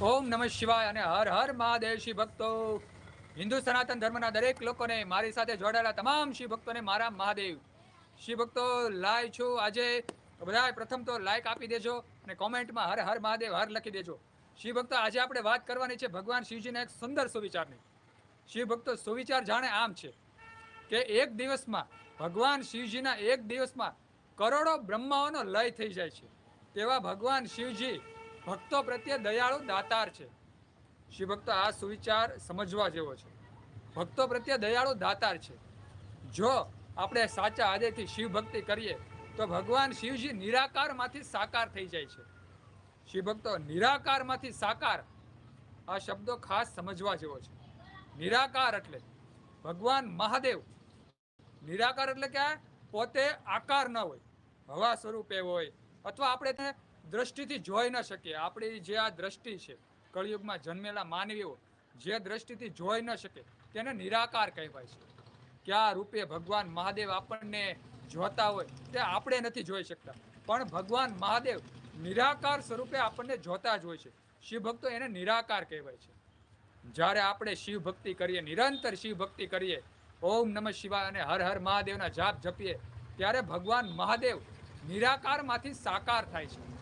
ઓમ નમઃ શિવાય અને હર હર મહાદેવ શિવ ભક્તો. હિન્દુ સનાતન ધર્મના દરેક લોકોને મારી સાથે જોડાયેલા તમામ શિવ ભક્તોને મારા મહાદેવ. શિવ ભક્તો લાઈવ છું. આજે બધાએ પ્રથમ તો લાઈક આપી દેજો અને કોમેન્ટમાં હર હર મહાદેવ હર લખી દેજો. શિવ ભક્તો, આજે આપણે વાત કરવાની છે ભગવાન શિવજીના એક સુંદર સુવિચારની. શિવ ભક્તો, સુવિચાર જાણે આમ છે કે એક દિવસમાં ભગવાન શિવજીના એક દિવસમાં કરોડો બ્રહ્માઓનો લય થઈ જાય છે. તેવા ભગવાન શિવજી ભક્તો પ્રત્યે દયાળુ દાતાર છે. શિવભક્તો આ સુવિચાર સમજવા જેવો છે. ભક્તો પ્રત્યે દયાળુ દાતાર છે. જો આપણે સાચા આદેથી શિવ ભક્તિ કરીએ, તો ભગવાન શિવજી નિરાકારમાંથી સાકાર થઈ જાય છે. શિવ ભક્તો નિરાકારમાંથી સાકાર આ શબ્દો ખાસ સમજવા જેવો છે. નિરાકાર એટલે ભગવાન મહાદેવ. નિરાકાર એટલે કે પોતે આકાર ન હોય, હવા સ્વરૂપે હોય, અથવા આપણે તેને દ્રષ્ટિથી જોઈ ન શકીએ. આપણી જે આ દ્રષ્ટિ છે, કળિયુગમાં જન્મેલા માનવીઓ, જે દ્રષ્ટિથી જોઈ ન શકે, તેને નિરાકાર કહેવાય છે. ક્યાં રૂપે ભગવાન મહાદેવ આપણને જોતા હોય, તે આપણે નથી જોઈ શકતા. પણ ભગવાન મહાદેવ નિરાકાર સ્વરૂપે આપણને જોતા જ હોય છે. શિવ ભક્તો એને નિરાકાર કહેવાય છે. જ્યારે આપણે શિવ ભક્તિ કરીએ, નિરંતર શિવ ભક્તિ કરીએ, ઓમ નમઃ શિવાય અને હર હર મહાદેવના જાપ જપીએ, ત્યારે ભગવાન મહાદેવ નિરાકારમાંથી સાકાર થાય છે.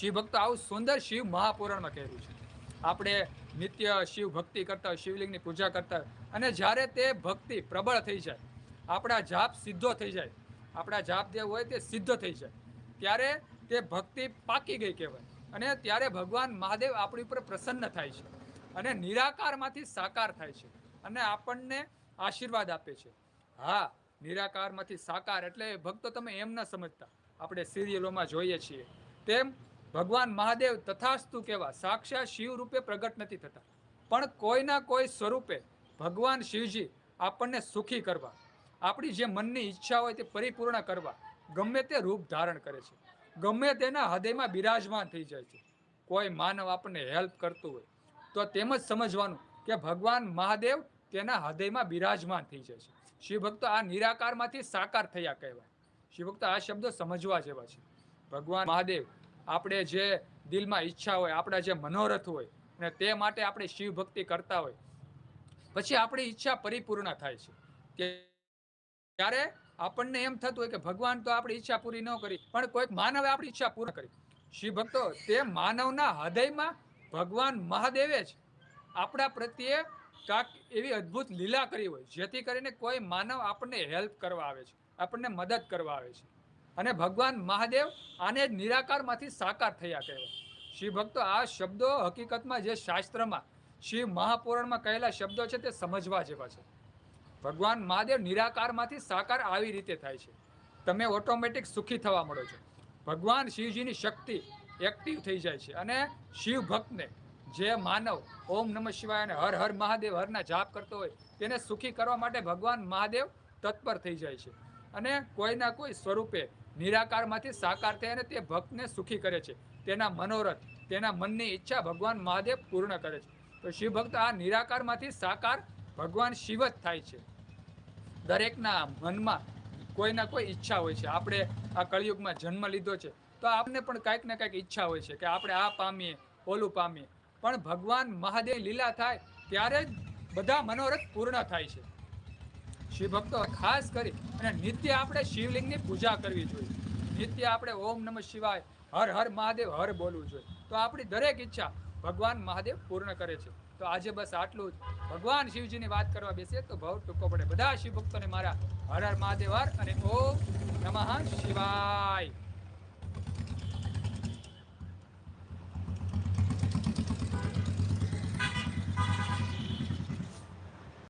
શિવ ભક્તો આવું સુંદર શિવ મહાપુરાણમાં કહેલું છે. આપણે નિત્ય શિવ ભક્તિ કરતા હોય, શિવલિંગની પૂજા કરતા હોય, અને જ્યારે તે ભક્તિ પ્રબળ થઈ જાય, આપણા જાપ સિદ્ધો થઈ જાય, આપણા જાપ જે હોય તે સિદ્ધ થઈ જાય, ત્યારે તે ભક્તિ પાકી ગઈ કહેવાય. અને ત્યારે ભગવાન મહાદેવ આપણી ઉપર પ્રસન્ન થાય છે અને નિરાકારમાંથી સાકાર થાય છે અને આપણને આશીર્વાદ આપે છે. હા, નિરાકારમાંથી સાકાર એટલે ભક્તો તમે એમ ન સમજતા. આપણે સિરિયલોમાં જોઈએ છીએ. તેમ ભગવાન મહાદેવ તથાસ્તુ કહેવા સાક્ષાત શિવ રૂપે પ્રગટ નથી થતા. પણ કોઈના કોઈ સ્વરૂપે ભગવાન શિવજી આપણને સુખી કરવા, આપણી જે મનની ઈચ્છા હોય તે પરિપૂર્ણ કરવા ગમે તે રૂપ ધારણ કરે છે. ગમે તેના હૃદયમાં બિરાજમાન થઈ જાય છે. કોઈ માનવ આપણને હેલ્પ કરતું હોય તો તેમ જ સમજવાનું કે ભગવાન મહાદેવ તેના હૃદયમાં બિરાજમાન થઈ જાય છે. શિવભક્તો આ નિરાકારમાંથી સાકાર થયા કહેવાય. શિવભક્તો આ શબ્દો સમજવા જેવા છે. ભગવાન મહાદેવ આપણે જે દિલમાં ઈચ્છા હોય, આપણા જે મનોરથ હોય, અને તે માટે આપણે શિવ ભક્તિ કરતા હોય. પછી આપણી ઈચ્છા પરિપૂર્ણ થાય છે. કે ત્યારે આપણને એમ થતું હોય કે ભગવાન તો આપણી ઈચ્છા પૂરી ન કરી, પણ કોઈક માનવે આપણી ઈચ્છા પૂર્ણ કરી. શિવ ભક્તો તે માનવના હૃદયમાં ભગવાન મહાદેવે જ આપણા પ્રત્યે કાંક એવી અદ્ભુત લીલા કરી હોય, જેથી કરીને કોઈ માનવ આપણને હેલ્પ કરવા આવે છે, આપણને મદદ કરવા આવે છે. અને ભગવાન મહાદેવ આને જ નિરાકારમાંથી સાકાર થયા કહેવાય. શિવ ભક્તો, આ શબ્દો હકીકતમાં જે શાસ્ત્રમાં શિવ મહાપુરાણમાં કહેલા શબ્દો છે તે સમજવા જેવા છે. ભગવાન મહાદેવ નિરાકારમાંથી સાકાર આવી રીતે થાય છે. તમે ઓટોમેટિક સુખી થવા મળો છો. ભગવાન શિવજીની શક્તિ એક્ટિવ થઈ જાય છે અને શિવ ભક્તને જે માનવ ઓમ નમઃ શિવાય અને હર હર મહાદેવ હરના જાપ કરતો હોય, તેને સુખી કરવા માટે ભગવાન મહાદેવ તત્પર થઈ જાય છે. અને કોઈના કોઈ સ્વરૂપે નિરાકારમાંથી સાકાર થઈ અને તે ભક્તને સુખી કરે છે. તેના મનોરથ, તેના મનની ઈચ્છા ભગવાન મહાદેવ પૂર્ણ કરે છે. તો શિવ ભક્ત આ નિરાકારમાંથી સાકાર ભગવાન શિવ જ થાય છે. દરેકના મનમાં કોઈના કોઈ ઈચ્છા હોય છે. આપણે આ કળિયુગમાં જન્મ લીધો છે. તો આપને પણ કાંઈક ને કાંઈક ઈચ્છા હોય છે કે આપણે આ પામીએ, ઓલું પામીએ. પણ ભગવાન મહાદેવ લીલા થાય ત્યારે જ બધા મનોરથ પૂર્ણ થાય છે. શિવ ભક્તો ખાસ કરી અને નિત્ય આપણે શિવલિંગની પૂજા કરવી જોઈએ. નિત્ય આપણે ઓમ નમઃ શિવાય હર હર મહાદેવ હર બોલવું જોઈએ. તો આપણી દરેક ઈચ્છા ભગવાન મહાદેવ પૂર્ણ કરે છે. તો આજે બસ આટલું જ. ભગવાન શિવજીની વાત કરવા બેસીએ તો બહુ ટૂંકો પડે. બધા શિવ ભક્તોને મારા હર હર મહાદેવ હર અને ઓમ નમઃ શિવાય.